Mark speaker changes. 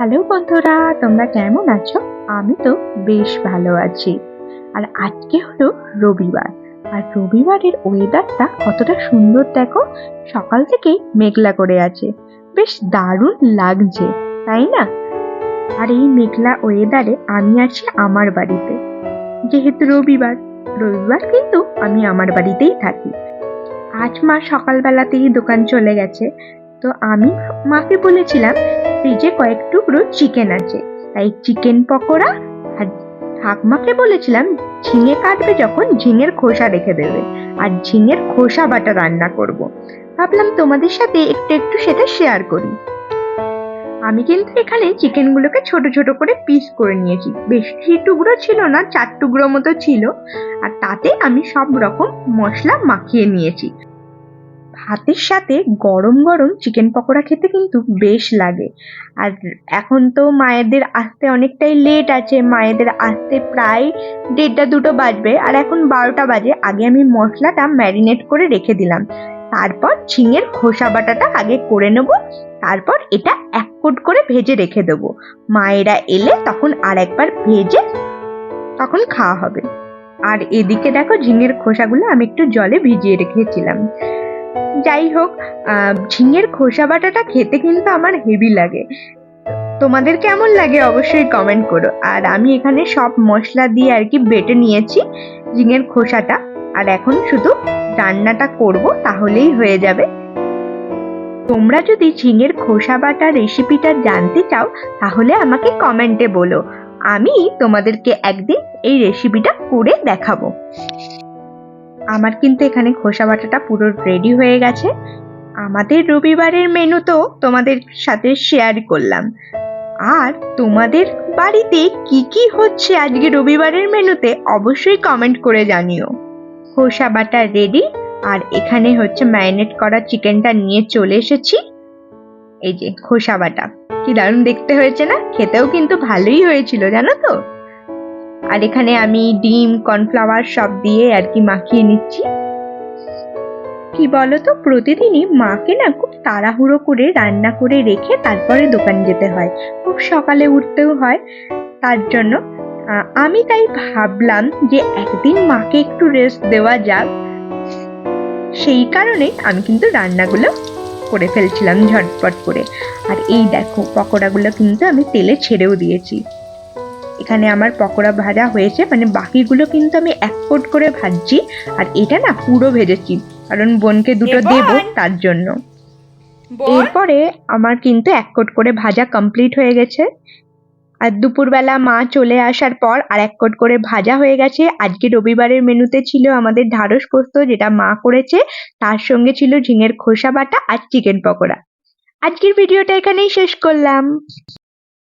Speaker 1: Hello বন্ধুরা, তোমরা কেমন আছো? আমি তো বেশ ভালো আছি। আর আজকে হলো রবিবার। আর রবিবারের ওয়েদারটা কতটা সুন্দর দেখো, সকাল থেকেই মেঘলা করে আছে। বেশ দারুণ লাগছে, তাই না? আর এই মেঘলা ওয়েদারে আমি আছি আমার বাড়িতে। যেহেতু রবিবার রবিবার কিন্তু আমি আমার বাড়িতেই থাকি। আজ মা সকালবেলাতেই দোকান চলে গেছে। তো আমি মাকে বলেছিলাম ফ্রিজে কয়েক টুকরো চিকেন আছে, তাই চিকেন পকোড়া আর ঠাকমাকে বলেছিলাম, ঝিঙে কাটবে যখন ঝিঙের খোসা রেখে দেবে আর ঝিঙের খোসা বাটা রান্না করব। ভাবলাম তোমাদের সাথে একটু একটু সেটা শেয়ার করি। আমি কিন্তু এখানে চিকেনগুলোকে ছোট ছোট করে পিস করে নিয়েছি। বেশি টুকরো ছিল না, চার টুকরো মতো ছিল। আর তাতে আমি সব রকম মশলা মাখিয়ে নিয়েছি। ভাতের সাথে গরম গরম চিকেন পকোড়া খেতে কিন্তু বেশ লাগে। আর এখন তো মায়েদের আসতে অনেকটাই লেট আছে, মায়েদের আসতে প্রায় দেড়টা দুটো বাজবে। আর এখন বারোটা বাজে, আগে আমি মশলাটা ম্যারিনেট করে রেখে দিলাম। তারপর ঝিঙের খোসা বাটাটা আগে করে নেব, তারপর এটা এক কোট করে ভেজে রেখে দেবো। মায়েরা এলে তখন আর একবার ভেজে তখন খাওয়া হবে। আর এদিকে দেখো ঝিঙের খোসাগুলো আমি একটু জলে ভিজিয়ে রেখেছিলাম। যাই হোক ঝিঙের খোসা বাটাটা খেতে কিন্তু আমার হেভি লাগে। তোমাদের কেমন লাগে অবশ্যই কমেন্ট করো। আর আমি এখানে সব মশলা দিয়ে আর কি বেটে নিয়েছি ঝিঙের খোসাটা। আর এখন শুধু রান্নাটা করব, তাহলেই হয়ে যাবে। তোমরা যদি ঝিঙের খোসা বাটা রেসিপিটা জানতে চাও, তাহলে আমাকে কমেন্টে বলো। আমি তোমাদেরকে একদিন এই রেসিপিটা করে দেখাবো। আমার কিন্তু এখানে খোসা বাটাটা পুরো রেডি হয়ে গেছে। আমাদের রবিবারের মেনু তো তোমাদের সাথে শেয়ার করলাম। আর তোমাদের বাড়িতে কি কি হচ্ছে আজকে রবিবারের মেনুতে অবশ্যই কমেন্ট করে জানিও। খোসা বাটা রেডি আর এখানে হচ্ছে ম্যারিনেট করা চিকেনটা নিয়ে চলে এসেছি। এই যে খোসা বাটা। কি দারুণ দেখতে হয়েছে না? খেতেও কিন্তু ভালোই হয়েছিল, জানো তো? আর এখানে আমি ডিম, কর্নফ্লাওয়ার সব দিয়ে আর কি মাখিয়ে নিচ্ছি। কি বলতো, প্রতিদিনই মাকে না খুব তাড়াহুড়ো করে রান্না করে রেখে তারপরে দোকান যেতে হয়। খুব সকালে উঠতেও হয়, তার জন্য। আমি তাই ভাবলাম যে একদিন মাকে একটু রেস্ট দেওয়া যাক। সেই কারণে আমি কিন্তু রান্নাগুলো করে ফেলছিলাম ঝটপট করে। আর এই দেখো, পকোড়াগুলো কিন্তু আমি তেলে ছেড়েও দিয়েছি। এখানে আমার পকোড়া ভাজা হয়েছে মানে বাকিগুলো কিন্তু আমি এক কোট করে ভাজছি আর এটা না পুরো ভেজেছি কারণ বোনকে দুটো? দেবো তার জন্য। এরপরে আমার কিন্তু এক কোট করে ভাজা কমপ্লিট হয়ে গেছে। আর দুপুরবেলা মা চলে আসার পর আর এক কোট করে ভাজা হয়ে গেছে। আজকে রবিবারের মেনুতে ছিল আমাদের ঢাড়স পোস্ত যেটা মা করেছে তার সঙ্গে ছিল ঝিঙের খোসা বাটা আর চিকেন পকোড়া। আজকের ভিডিওটা এখানেই শেষ করলাম।